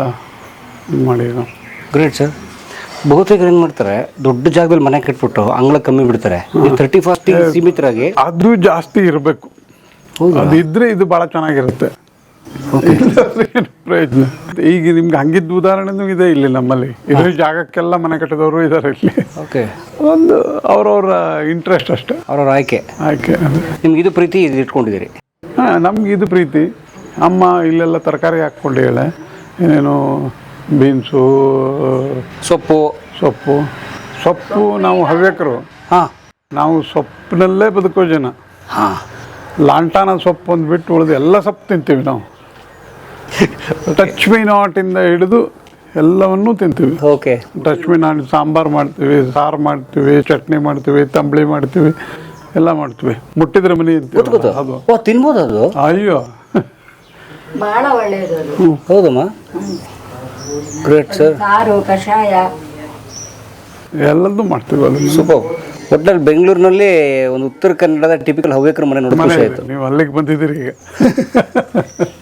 ಇದು ಗ್ರೇಟ್ ಸರ್. ಬಹುತೇಕರು ಏನು ಮಾಡ್ತಾರೆ ದೊಡ್ಡ ಜಾಗದಲ್ಲಿ ಮನೆ ಕಟ್ಬಿಟ್ಟು ಅಂಗಳ ಕಮ್ಮಿ ಬಿಡ್ತಾರೆ. ತರ್ಟಿ ಫಸ್ಟ್ ಸೀಮಿತರಾಗಿ. ಆದ್ರೂ ಜಾಸ್ತಿ ಇರಬೇಕು. ಅದಿದ್ರೆ ಇದು ಭಾಳ ಚೆನ್ನಾಗಿರುತ್ತೆ. ಪ್ರಯೋಜನ ಈಗ ನಿಮ್ಗೆ ಹಂಗಿದ್ದ ಉದಾಹರಣೆನೂ ಇದೆ ಇಲ್ಲಿ ನಮ್ಮಲ್ಲಿ. ಇರೋ ಜಾಗಕ್ಕೆಲ್ಲ ಮನೆ ಕಟ್ಟಿದವರು ಇದ್ದಾರೆ ಇಲ್ಲಿ. ಓಕೆ ಒಂದು ಅವ್ರವ್ರ ಇಂಟ್ರೆಸ್ಟ್ ಅಷ್ಟೇ. ಅವ್ರವ್ರ ಆಯ್ಕೆ. ಆಯ್ಕೆ ನಿಮ್ಗೆ ಇದು ಪ್ರೀತಿ ಇದು ಇಟ್ಕೊಂಡಿದ್ದೀರಿ? ಹಾಂ ನಮ್ಗೆ ಇದು ಪ್ರೀತಿ. ಅಮ್ಮ ಇಲ್ಲೆಲ್ಲ ತರಕಾರಿ ಹಾಕ್ಕೊಂಡಿದ್ದಾಳೆ ಏನೇನು ಬೀನ್ಸು ಸೊಪ್ಪು. ಸೊಪ್ಪು. ಸೊಪ್ಪು ನಾವು ಹವ್ಯಕರು. ಹಾಂ. ನಾವು ಸೊಪ್ಪಿನಲ್ಲೇ ಬದುಕೋ ಜನ. ಹಾಂ. ಲಾಂಟಾನ ಸೊಪ್ಪು ಅಂದ್ಬಿಟ್ಟು ಉಳಿದು ಎಲ್ಲ ಸೊಪ್ಪು ತಿಂತೀವಿ ನಾವು. ಟಚ್ ಮೀ ನಾಟಿಂದ ಹಿಡಿದು ಎಲ್ಲವನ್ನೂ ತಿಂತೀವಿ. Okay touch me not sambar ಮಾಡ್ತೀವಿ ಸಾರು ಮಾಡ್ತೀವಿ ಚಟ್ನಿ ಮಾಡ್ತೀವಿ ತಂಬಳಿ ಮಾಡ್ತೀವಿ ಎಲ್ಲ ಮಾಡ್ತೀವಿ. ಮುಟ್ಟಿದ್ರೆ ಮನಿ ಅದು. ಓ ತಿನ್ಬೋದು ಅದು? ಅಯ್ಯೋ. ಬಹಳ ಒಳ್ಳೆಯದು ಅದು. ಹೌದಮ್ಮ? ಗ್ರೇಟ್ ಸರ್ ಸಾರು ಕಷಾಯ. ಎಲ್ಲದೂ ಮಾಡ್ತೀವಿ ಅದನ್ನು. ಸೂಪರ್ ಬೆಂಗಳೂರಿನಲ್ಲಿ ಒಂದು ಉತ್ತರ ಕನ್ನಡದ ಟಿಪಿಕಲ್ ಹವ್ಯಕರ ಮನೆ ನೋಡಿ ಮನೆ ಖುಷಿ ಇದೆ. ಆಯಿತು. ನೀವು ಅಲ್ಲಿಗೆ ಬಂದಿದ್ದೀರಿ ಈಗ.